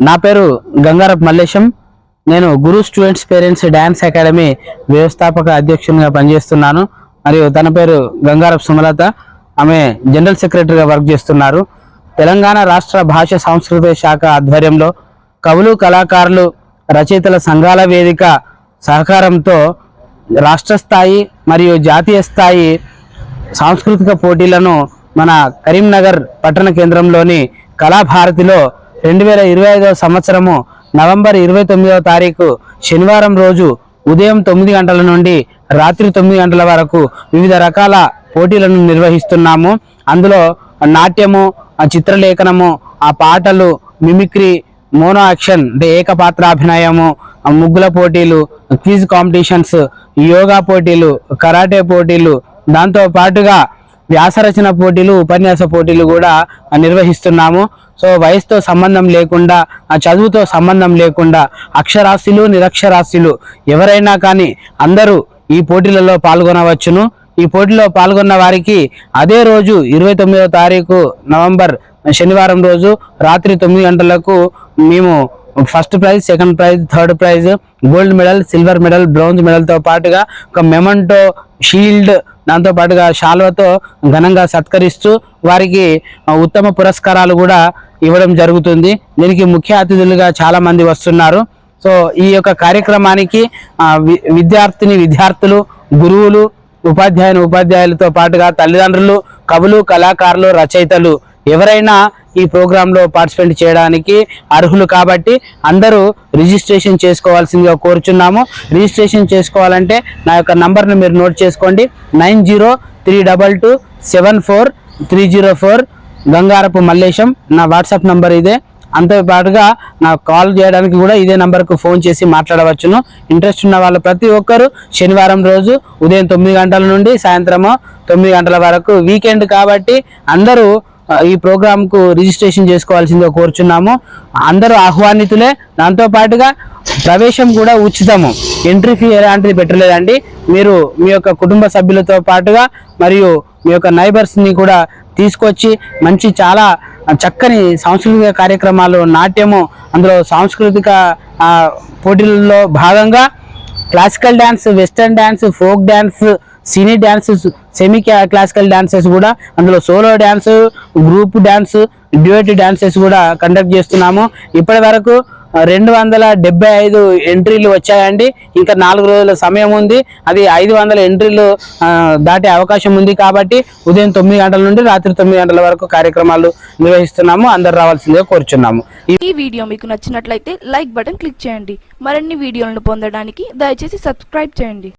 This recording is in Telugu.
నా పేరు గంగారప్ మల్లేశం. నేను Guru students parents dance academy వ్యవస్థాపక అధ్యక్షునిగా పనిచేస్తున్నాను. మరియు తన పేరు గంగారప్ సుమలత. ఆమె జనరల్ సెక్రటరీగా వర్క్ చేస్తున్నారు. తెలంగాణ రాష్ట్ర భాష సాంస్కృతిక శాఖ ఆధ్వర్యంలో కవులు కళాకారులు రచయితల సంఘాల వేదిక సహకారంతో రాష్ట్ర స్థాయి మరియు జాతీయ స్థాయి సాంస్కృతిక పోటీలను మన కరీంనగర్ పట్టణ కేంద్రంలోని కళాభారతిలో రెండు వేల ఇరవై ఐదవ సంవత్సరము నవంబర్ ఇరవై తొమ్మిదవ తారీఖు శనివారం రోజు ఉదయం తొమ్మిది గంటల నుండి రాత్రి తొమ్మిది గంటల వరకు వివిధ రకాల పోటీలను నిర్వహిస్తున్నాము. అందులో నాట్యము చిత్రలేఖనము ఆ పాటలు మిమిక్రీ మోనో యాక్షన్ అంటే ఏకపాత్రాభినయము ముగ్గుల పోటీలు క్విజ్ కాంపిటీషన్స్ యోగా పోటీలు కరాటే పోటీలు దాంతో పాటుగా వ్యాసరచన పోటీలు ఉపన్యాస పోటీలు కూడా నిర్వహిస్తున్నాము. సో వయసుతో సంబంధం లేకుండా ఆ చదువుతో సంబంధం లేకుండా అక్షరాస్యులు నిరక్షరాస్యులు ఎవరైనా కానీ అందరూ ఈ పోటీలలో పాల్గొనవచ్చును. ఈ పోటీలో పాల్గొన్న వారికి అదే రోజు ఇరవై తొమ్మిదవ తారీఖు నవంబర్ శనివారం రోజు రాత్రి తొమ్మిది గంటలకు మేము first prize second prize third prize gold medal silver medal bronze మెడల్తో పాటుగా ఒక మెమంటో షీల్డ్ దాంతో పాటుగా శాల్వతో ఘనంగా సత్కరిస్తూ వారికి ఉత్తమ పురస్కారాలు కూడా ఇవ్వడం జరుగుతుంది. దీనికి ముఖ్య అతిథులుగా చాలా మంది వస్తున్నారు. సో ఈ యొక్క కార్యక్రమానికి విద్యార్థిని విద్యార్థులు గురువులు ఉపాధ్యాయుని ఉపాధ్యాయులతో పాటుగా తల్లిదండ్రులు కవులు కళాకారులు రచయితలు ఎవరైనా ఈ ప్రోగ్రాంలో పార్టిసిపేట్ చేయడానికి అర్హులు కాబట్టి అందరూ రిజిస్ట్రేషన్ చేసుకోవాల్సిందిగా కోరుచున్నాము. రిజిస్ట్రేషన్ చేసుకోవాలంటే నా యొక్క నంబర్ను మీరు నోట్ చేసుకోండి. Nine zero three double two seven four three zero four Gangarapu Mallesham నా వాట్సాప్ నంబర్ ఇదే. అంతేపాటుగా నాకు కాల్ చేయడానికి కూడా ఇదే నంబర్కు ఫోన్ చేసి మాట్లాడవచ్చును. ఇంట్రెస్ట్ ఉన్న వాళ్ళు ప్రతి ఒక్కరు శనివారం రోజు ఉదయం తొమ్మిది గంటల నుండి సాయంత్రము తొమ్మిది గంటల వరకు వీకెండ్ కాబట్టి అందరూ ఈ ప్రోగ్రాంకు రిజిస్ట్రేషన్ చేసుకోవాల్సిందిగా కోరుచున్నాము. అందరూ ఆహ్వానితులే. దాంతో పాటుగా ప్రవేశం కూడా ఉచితము. ఎంట్రీ ఫీ ఎలాంటిది పెట్టలేదండి. మీరు మీ యొక్క కుటుంబ సభ్యులతో పాటుగా మరియు మీ యొక్క నైబర్స్ని కూడా తీసుకొచ్చి మంచి చాలా చక్కని సాంస్కృతిక కార్యక్రమాలు నాట్యము అందులో సాంస్కృతిక పోటీలలో భాగంగా classical dance western dance folk dance cine dance semi classical dances కూడా అందులో solo dance group dance duet dances కూడా కండక్ట్ చేస్తున్నాము. ఇప్పటి వరకు రెండు వందల డెబ్బై ఐదు ఎంట్రీలు వచ్చాయండి. ఇంకా నాలుగు రోజుల సమయం ఉంది. అది ఐదు వందల ఎంట్రీలు దాటే అవకాశం ఉంది కాబట్టి ఉదయం తొమ్మిది గంటల నుండి రాత్రి తొమ్మిది గంటల వరకు కార్యక్రమాలు నిర్వహిస్తున్నాము. అందరు రావాల్సిందిగా కోరుచున్నాము. ఈ ఈ వీడియో మీకు నచ్చినట్లయితే లైక్ బటన్ క్లిక్ చేయండి. మరిన్ని వీడియోలను పొందడానికి దయచేసి సబ్స్క్రైబ్ చేయండి.